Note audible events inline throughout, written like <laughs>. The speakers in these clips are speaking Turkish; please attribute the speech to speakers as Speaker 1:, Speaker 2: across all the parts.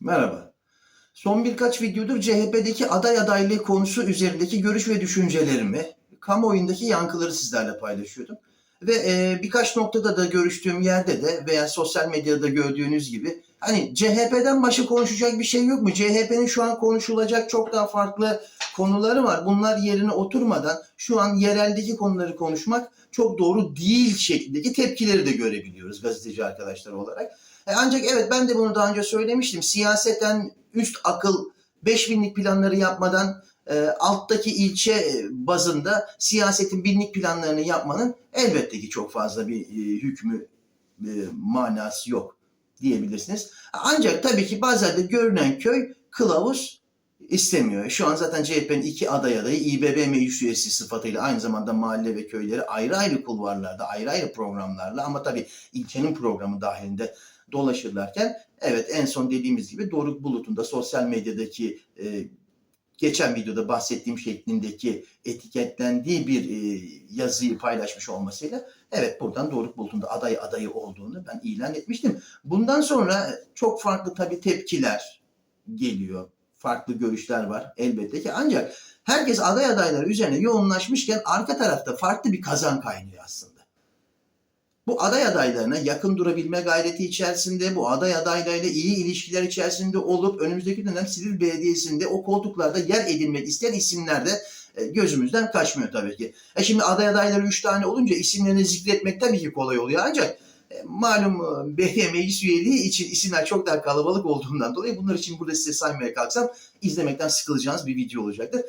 Speaker 1: Merhaba. Son birkaç videodur CHP'deki aday adaylığı konusu üzerindeki görüş ve düşüncelerimi, kamuoyundaki yankıları sizlerle paylaşıyordum. Ve e, birkaç noktada da görüştüğüm yerde de veya sosyal medyada gördüğünüz gibi hani CHP'den başka konuşacak bir şey yok mu? CHP'nin şu an konuşulacak çok daha farklı konuları var. Bunlar yerine oturmadan şu an yereldeki konuları konuşmak çok doğru değil şeklindeki tepkileri de görebiliyoruz gazeteci arkadaşlar olarak. E, Ancak evet ben de bunu daha önce söylemiştim. Siyaseten üst akıl 5000'lik planları yapmadan e, alttaki ilçe e, bazında siyasetin binlik planlarını yapmanın elbette ki çok fazla bir e, hükmü e, manası yok diyebilirsiniz. Ancak tabii ki bazen de görünen köy kılavuz istemiyor. Şu an zaten CHP'nin iki aday adayı İBB meclis üyesi sıfatıyla aynı zamanda mahalle ve köyleri ayrı ayrı kulvarlarda, ayrı ayrı programlarla ama tabii ilçenin programı dahilinde dolaşırlarken evet en son dediğimiz gibi Doruk Bulut'un da sosyal medyadaki e, geçen videoda bahsettiğim şeklindeki etiketlendiği bir e, yazıyı paylaşmış olmasıyla evet buradan Doruk Bulut'un da aday adayı olduğunu ben ilan etmiştim. Bundan sonra çok farklı tabii tepkiler geliyor. Farklı görüşler var elbette ki ancak herkes aday adayları üzerine yoğunlaşmışken arka tarafta farklı bir kazan kaynıyor aslında. Bu aday adaylarına yakın durabilme gayreti içerisinde, bu aday adaylarıyla iyi ilişkiler içerisinde olup önümüzdeki dönem Silivri Belediyesi'nde o koltuklarda yer edinmek isteyen isimler de e, gözümüzden kaçmıyor tabii ki. E şimdi aday adayları üç tane olunca isimlerini zikretmek tabii ki kolay oluyor ancak malum e, belediye meclis üyeliği için isimler çok daha kalabalık olduğundan dolayı bunlar için burada size saymaya kalksam izlemekten sıkılacağınız bir video olacaktır.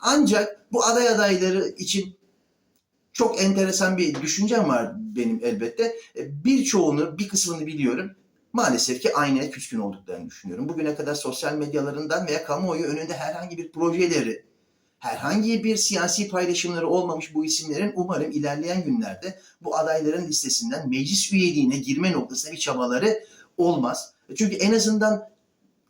Speaker 1: Ancak bu aday adayları için çok enteresan bir düşüncem var benim elbette. E, Birçoğunu, bir kısmını biliyorum. Maalesef ki aynaya küskün olduklarını düşünüyorum. Bugüne kadar sosyal medyalarından veya kamuoyu önünde herhangi bir projeleri, herhangi bir siyasi paylaşımları olmamış bu isimlerin umarım ilerleyen günlerde bu adayların listesinden meclis üyeliğine girme noktasında bir çabaları olmaz. Çünkü en azından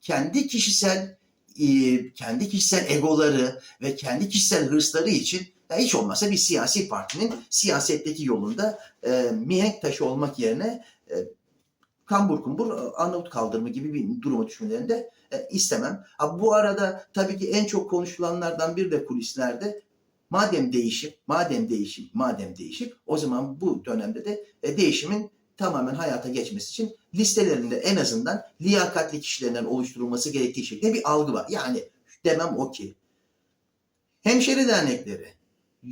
Speaker 1: kendi kişisel e, kendi kişisel egoları ve kendi kişisel hırsları için ya hiç olmazsa bir siyasi partinin siyasetteki yolunda e, mihenk taşı olmak yerine e, kambur kumbur e, Arnavut kaldırımı gibi bir duruma düşmelerini de e, istemem. Ha, bu arada tabii ki en çok konuşulanlardan bir de kulislerde madem değişim, madem değişim, madem değişim o zaman bu dönemde de e, değişimin tamamen hayata geçmesi için listelerinde en azından liyakatli kişilerden oluşturulması gerektiği şeklinde bir algı var. Yani demem o ki hemşeri dernekleri,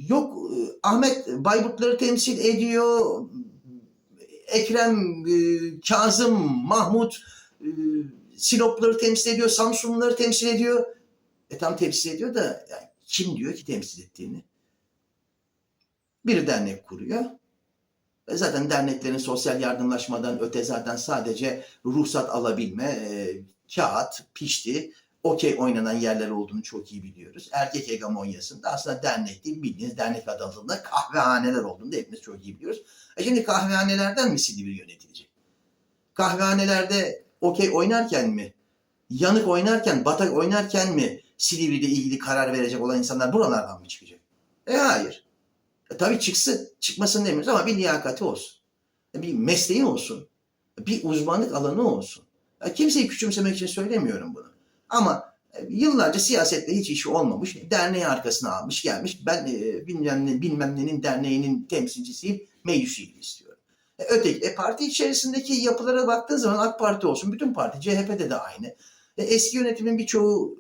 Speaker 1: Yok e, Ahmet Bayburtları temsil ediyor. Ekrem, e, Kazım, Mahmut e, temsil ediyor. Samsunluları temsil ediyor. E tam temsil ediyor da yani kim diyor ki temsil ettiğini? Bir dernek kuruyor. E zaten derneklerin sosyal yardımlaşmadan öte zaten sadece ruhsat alabilme, e, kağıt, pişti, okey oynanan yerler olduğunu çok iyi biliyoruz. Erkek hegemonyasında aslında dernek değil bildiğiniz dernek adı kahvehaneler olduğunu da hepimiz çok iyi biliyoruz. E şimdi kahvehanelerden mi Silivri yönetilecek? Kahvehanelerde okey oynarken mi? Yanık oynarken, batak oynarken mi Silivri ile ilgili karar verecek olan insanlar buralardan mı çıkacak? E hayır. E tabii çıksın. Çıkmasın demiyoruz ama bir liyakati olsun. E bir mesleği olsun. Bir uzmanlık alanı olsun. E kimseyi küçümsemek için söylemiyorum bunu. Ama e, yıllarca siyasetle hiç işi olmamış, derneği arkasına almış gelmiş. Ben e, bilmem, ne, bilmem nenin derneğinin temsilcisiyim, meclis üyeliği istiyorum. E, öteki, e, parti içerisindeki yapılara baktığın zaman AK Parti olsun, bütün parti, CHP'de de aynı. E, eski yönetimin birçoğu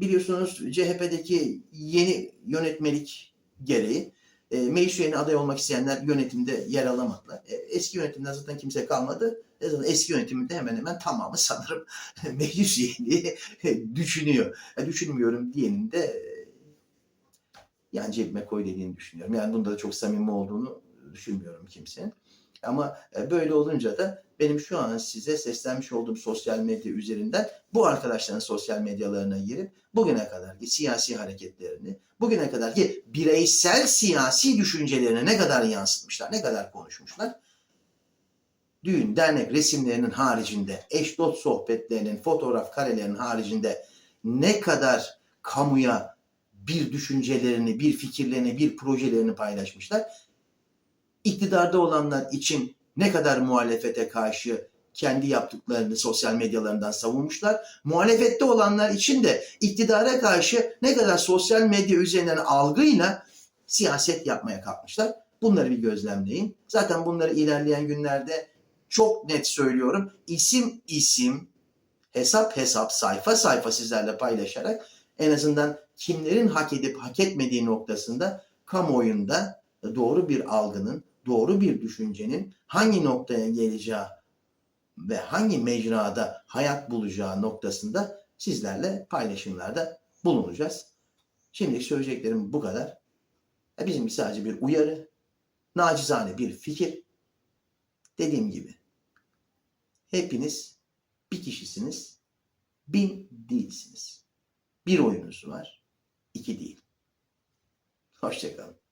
Speaker 1: biliyorsunuz CHP'deki yeni yönetmelik gereği e, meclis üyeliğine aday olmak isteyenler yönetimde yer alamadılar. E, eski yönetimden zaten kimse kalmadı. Zaten eski yönetiminde hemen hemen tamamı sanırım <laughs> meclis üyeliği <laughs> düşünüyor. E, düşünmüyorum diyenin de e, yani cebime koy dediğini düşünüyorum. Yani bunda da çok samimi olduğunu düşünmüyorum kimsenin. Ama e, böyle olunca da benim şu an size seslenmiş olduğum sosyal medya üzerinden bu arkadaşların sosyal medyalarına girip bugüne kadar ki siyasi hareketlerini, bugüne kadar ki bireysel siyasi düşüncelerini ne kadar yansıtmışlar, ne kadar konuşmuşlar. Düğün, dernek resimlerinin haricinde, eş dost sohbetlerinin, fotoğraf karelerinin haricinde ne kadar kamuya bir düşüncelerini, bir fikirlerini, bir projelerini paylaşmışlar iktidarda olanlar için ne kadar muhalefete karşı kendi yaptıklarını sosyal medyalarından savunmuşlar. Muhalefette olanlar için de iktidara karşı ne kadar sosyal medya üzerinden algıyla siyaset yapmaya kalkmışlar. Bunları bir gözlemleyin. Zaten bunları ilerleyen günlerde çok net söylüyorum. İsim isim, hesap hesap, sayfa sayfa sizlerle paylaşarak en azından kimlerin hak edip hak etmediği noktasında kamuoyunda doğru bir algının, doğru bir düşüncenin hangi noktaya geleceği ve hangi mecrada hayat bulacağı noktasında sizlerle paylaşımlarda bulunacağız. Şimdilik söyleyeceklerim bu kadar. E, Bizim sadece bir uyarı, nacizane bir fikir. Dediğim gibi hepiniz bir kişisiniz, bin değilsiniz. Bir oyunuz var, iki değil. Hoşçakalın.